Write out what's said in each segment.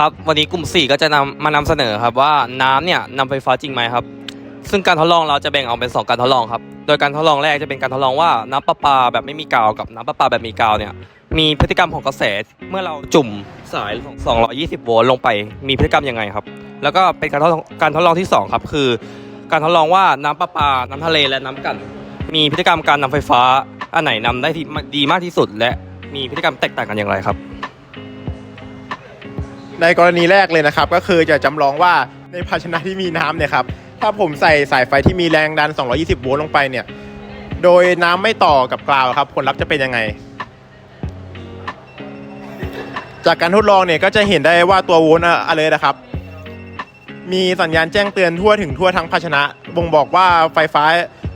ครับวันนี้กลุ่ม 4 ก็จะนำมานำเสนอครับว่าน้ำเนี่ยนำไฟฟ้าจริงไหมครับ ซึ่งการทดลองเราจะแบ่งออกเป็น 2 การทดลองครับ โดยการทดลองแรกจะเป็นการทดลองว่าน้ำประปาแบบไม่มีกาวกับน้ำประปาแบบมีกาวเนี่ยมีพฤติกรรมของกระแสเมื่อเราจุ่มสาย 220 โวลต์ลงไป มีพฤติกรรมยังไงครับ แล้วก็เป็นการทดลองการทดลองที่สองครับ คือ การทดลองว่าน้ำประปา น้ำทะเลและน้ำกัน มีพฤติกรรมการนำไฟฟ้าอันไหนนำได้ดีมากที่สุด และมีพฤติกรรมแตกต่างกันอย่างไรครับ ในกรณีแรกเลยนะครับ ก็คือจะจำลองว่าในภาชนะที่มีน้ำเนี่ยครับถ้าผมใส่สายไฟที่มีแรงดัน 220 โวลต์ลงไปเนี่ย โดยน้ำไม่ต่อกับกราวครับ ผลลัพธ์จะเป็นยังไง จากการทดลองเนี่ยก็จะเห็นได้ว่าตัวโวลต์อะไรนะครับ มีสัญญาณแจ้งเตือนทั่วถึงทั่วทั้งภาชนะ บ่งบอกว่าไฟฟ้า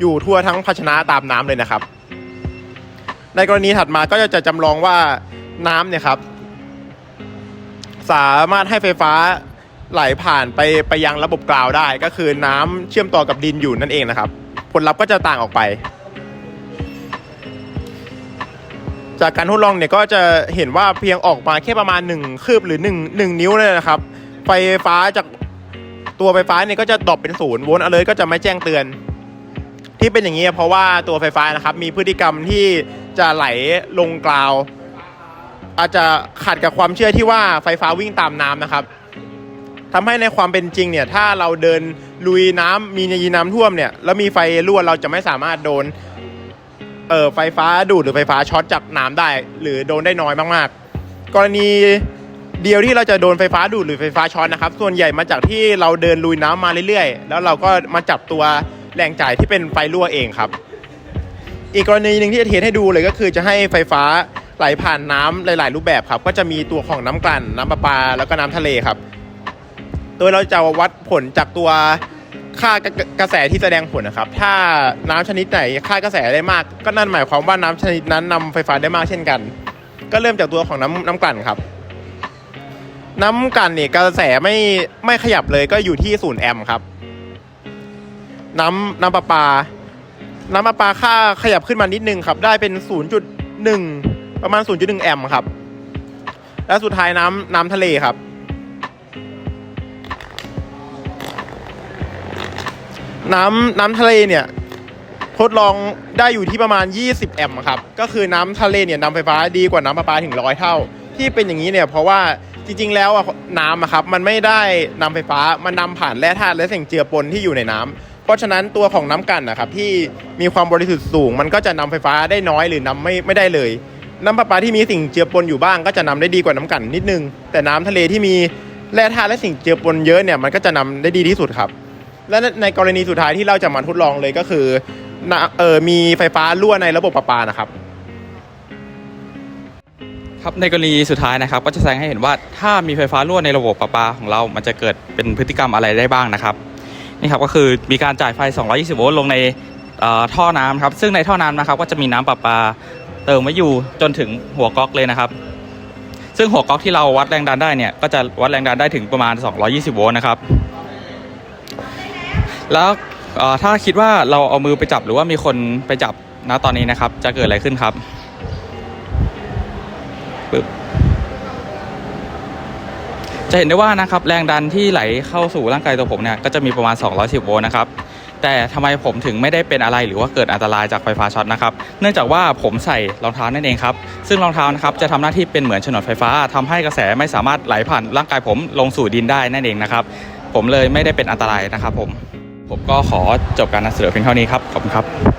อยู่ทั่วทั้งภาชนะตามน้ำเลยนะครับ ในกรณีถัดมาก็จะจำลองว่าน้ำเนี่ยครับ สามารถให้ไฟฟ้าไหลผ่านไปไปยังระบบกราวได้ ก็คือน้ำเชื่อมต่อกับดินอยู่นั่นเองนะครับ ผลลัพธ์ก็จะต่างออกไป จากการทดลองเนี่ยก็จะเห็นว่าเพียงออกมาแค่ประมาณ 1 คืบหรือ 1 1 นิ้วเลยนะครับ ไฟฟ้าจากตัวไฟฟ้าเนี่ยก็จะดรอปเป็นศูนย์โวลต์อะไรก็จะไม่แจ้งเตือน ที่เป็นอย่างนี้เพราะว่าตัวไฟฟ้านะครับมีพฤติกรรมที่จะไหลลงกราว อาจจะขัดกับความเชื่อที่ว่าไฟฟ้าวิ่งตามน้ำนะครับทำให้ในความเป็นจริงเนี่ยถ้าเราเดินลุยน้ำมียีน้ำท่วมเนี่ยแล้วมีไฟรั่วเราจะไม่สามารถโดนเอ่อไฟฟ้าดูดหรือไฟฟ้าช็อตจากน้ำได้ หรือโดนได้น้อยมากๆ กรณีเดียวที่เราจะโดนไฟฟ้าดูดหรือไฟฟ้าช็อตนะครับ ส่วนใหญ่มาจากที่เราเดินลุยน้ำมาเรื่อยๆ แล้วเราก็มาจับตัวแรงจ่ายที่เป็นไฟรั่วเองครับ อีกกรณีหนึ่งที่จะเทสให้ดูเลยก็คือจะให้ไฟฟ้า ไหลผ่านน้ำหลาย ๆ รูปแบบครับ ก็จะมีตัวของน้ำกลั่น น้ำประปา แล้วก็น้ำทะเลครับ โดยเราจะวัดผลจากตัวค่ากระแสที่แสดงผลนะครับ ถ้าน้ำชนิดไหนค่ากระแสได้มาก ก็นั่นหมายความว่าน้ำชนิดนั้นนำไฟฟ้าได้มากเช่นกัน ก็เริ่มจากตัวของน้ำน้ำกลั่นครับ น้ำกลั่นเนี่ยกระแสไม่ไม่ขยับเลยก็อยู่ที่ศูนย์แอมป์ครับ น้ำน้ำประปา น้ำประปาค่าขยับขึ้นมานิดนึงครับ ได้เป็น 0.1 ประมาณ 0.1 แอมป์ครับ แล้วสุดท้ายน้ำน้ำทะเลครับ น้ำน้ำทะเลเนี่ยทดลองได้อยู่ที่ประมาณ 20 แอมป์ครับ ก็คือน้ำทะเลเนี่ยนำไฟฟ้าดีกว่าน้ำประปาถึงร้อยเท่า ที่เป็นอย่างนี้เนี่ยเพราะว่าจริง ๆ แล้วอะน้ำอะครับมันไม่ได้นำไฟฟ้ามันนำผ่านแร่ธาตุและสิ่งเจือปนที่อยู่ในน้ำเพราะฉะนั้นตัวของน้ำกันนะครับที่มีความบริสุทธิ์สูง มันก็จะนำไฟฟ้าได้น้อยหรือนำไม่ไม่ได้เลย น้ำประปาที่มีสิ่งเจือปนอยู่บ้างก็จะนำได้ดีกว่าน้ำกันนิดนึง แต่น้ำทะเลที่มีแร่ธาตุและสิ่งเจือปนเยอะเนี่ยมันก็จะนำได้ดีที่สุดครับ และในกรณีสุดท้ายที่เราจะมาทดลองเลยก็คือเออมีไฟฟ้ารั่วในระบบประปานะครับ ครับในกรณีสุดท้ายนะครับ ก็จะแสดงให้เห็นว่าถ้ามีไฟฟ้ารั่วในระบบประปาของเรา มันจะเกิดเป็นพฤติกรรมอะไรได้บ้างนะครับนี่ครับก็คือมีการจ่ายไฟ 220 โวลต์ลงในท่อน้ำครับซึ่งในท่อน้ำนะครับก็จะมีน้ำประปา เติมไว้อยู่จนถึงหัวก๊อกเลยนะครับ ซึ่งหัวก๊อกที่เราวัดแรงดันได้เนี่ยก็จะวัดแรงดันได้ถึงประมาณ 220 โวลต์นะครับ แล้วถ้าคิดว่าเราเอามือไปจับหรือว่ามีคนไปจับนะตอนนี้นะครับ จะเกิดอะไรขึ้นครับปึ๊บจะเห็นได้ว่านะครับแรงดันที่ไหลเข้าสู่ร่างกายตัวผมเนี่ยก็จะมีประมาณ 210 โวลต์นะครับ แต่ทำไมผมถึงไม่ได้เป็นอะไรหรือว่าเกิดอันตรายจากไฟฟ้าช็อตนะครับ เนื่องจากว่าผมใส่รองเท้านั่นเองครับ ซึ่งรองเท้านะครับจะทำหน้าที่เป็นเหมือนฉนวนไฟฟ้าทำให้กระแสไม่สามารถไหลผ่านร่างกายผมลงสู่ดินได้นั่นเองนะครับ ผมเลยไม่ได้เป็นอันตรายนะครับผม ผมก็ขอจบการนำเสนอเพียงเท่านี้ครับ ขอบคุณครับ